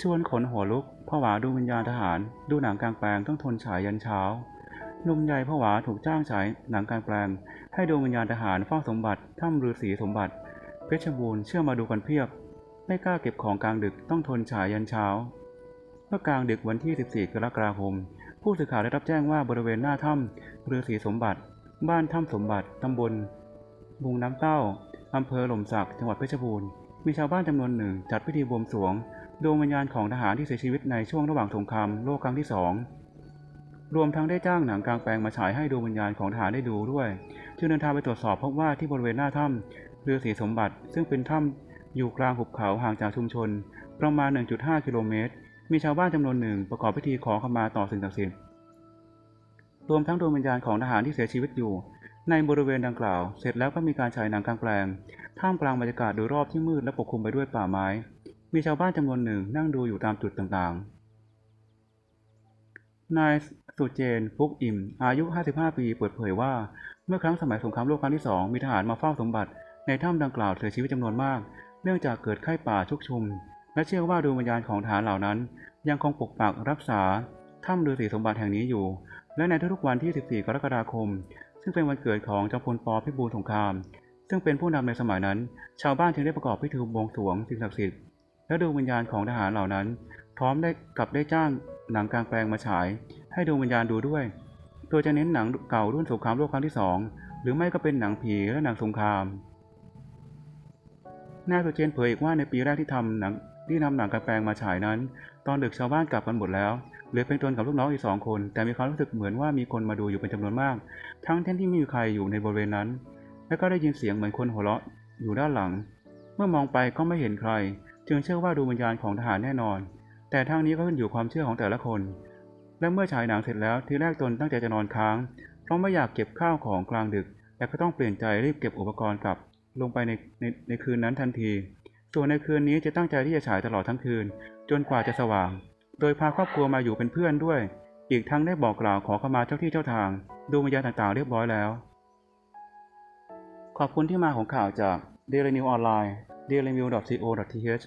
ชวนขนหัวลุกผวาดูวิญญาณทหาร ดูหนังกลางแปลงต้องทนฉายยันเช้าหนุ่มใหญ่ผวาถูกจ้างฉายหนังกลางแปลง ให้ดวงวิญญาณทหารเฝ้าสมบัติถ้ำฤาษีสมบัติ เพชรบูรณ์เชื่อมาดูกันเพียบ ไม่กล้าเก็บของกลางดึกต้องทนฉายยันเช้าเมื่อกลางดึกวันที่ 14 กรกฎาคม ผู้สื่อข่าวได้รับแจ้งว่าบริเวณหน้าถ้ำฤาษีสมบัติ บ้านถ้ำสมบัติตำบลบุงน้ำเต้า อำเภอหล่มสักจังหวัดเพชรบูรณ์มีชาวบ้านจำนวนหนึ่งจัดพิธีบวงสรวงดวงวิญญาณของทหารที่เสียชีวิตในช่วงระหว่างสงครามโลกครั้งที่สองรวมทั้งได้จ้างหนังกลางแปลงมาฉายให้ดวงวิญญาณของทหารได้ดูด้วยจึงเดินทางไปตรวจสอบพบว่าที่บริเวณหน้าถ้ำฤาษีสมบัติ ซึ่งเป็นถ้ำอยู่กลางหุบเขาห่างจากชุมชน ประมาณ 1.5 กิโลเมตร มีชาวบ้านจำนวนหนึ่งประกอบพิธีขอขมาต่อสิ่งศักดิ์สิทธิ์รวมทั้งดวงวิญญาณของทหารที่เสียชีวิตอยู่ ในบริเวณดังกล่าว เสร็จแล้วก็มีการฉายหนังกลางแปลง ท่ามกลางบรรยากาศโดยรอบที่มืดและปกคลุมไปด้วยป่าไม้ มีชาวบ้านจำนวนหนึ่งนั่งดูอยู่ตามจุดต่างๆ นายสุเจน ฟุกอิ่ม อายุ 55 ปี เปิดเผยว่า เมื่อครั้งสมัยสงครามโลกครั้งที่สองมีทหารมาเฝ้าสมบัติ ในถ้ำดังกล่าวเสียชีวิตจำนวนมาก เนื่องจากเกิดไข้ป่าชุกชุม และเชื่อว่าดวงวิญญาณของทหารเหล่านั้น ยังคงปกปักรักษาถ้ำฤาษีสมบัติแห่งนี้อยู่ และในทุกๆวันที่ 14 กรกฎาคม ซึ่งเป็นวันเกิดของจอมพลปพิบูลสงคราม ซึ่งเป็นผู้นำในสมัยนั้น ชาวบ้านจึงได้ประกอบพิธีบวงสรวงสิ่งศักดิ์สิทธิ์และดวงวิญญาณของทหารเหล่านั้น พร้อมได้กับได้จ้างหนังกลางแปลงมาฉาย ให้ดวงวิญญาณดูด้วย โดยจะเน้นหนังเก่ารุ่นสงครามโลกครั้งที่สองหรือไม่ก็เป็นหนังผีและหนังสงครามนายสุเจนเผยอีกว่าในปีแรกที่ทำหนัง ที่นำหนังกลางแปลงมาฉายนั้น ตอนดึกชาวบ้านกลับกันหมดแล้วเหลือเพียงตนกับลูกน้องอีกสองคน แต่มีความรู้สึกเหมือนว่ามีคนมาดูอยู่เป็นจำนวนมาก ทั้งที่ไม่มีใครอยู่ในบริเวณนั้น และก็ได้ยินเสียงเหมือนคนหัวเราะอยู่ด้านหลัง เมื่อมองไปก็ไม่เห็นใคร จึงเชื่อว่าดวงวิญญาณของทหารแน่นอน แต่ทางนี้ก็ขึ้นอยู่ความเชื่อของแต่ละคน และเมื่อฉายหนังเสร็จแล้วทีแรกตนตั้งใจจะนอนค้างเพราะไม่อยากเก็บข้าวของกลางดึก แต่ก็ต้องเปลี่ยนใจรีบเก็บอุปกรณ์กลับลงไปในในในคืนนั้นทันที ส่วนในคืนนี้จะตั้งใจที่จะฉายตลอดทั้งคืน จนกว่าจะสว่าง โดยพาครอบครัวมาอยู่เป็นเพื่อนด้วย อีกทั้งได้บอกกล่าวขอขมาเจ้าที่เจ้าทางดวงวิญญาณต่างๆเรียบร้อยแล้ว ขอบคุณที่มาของข่าวจาก Daily News Online dailynews.co.th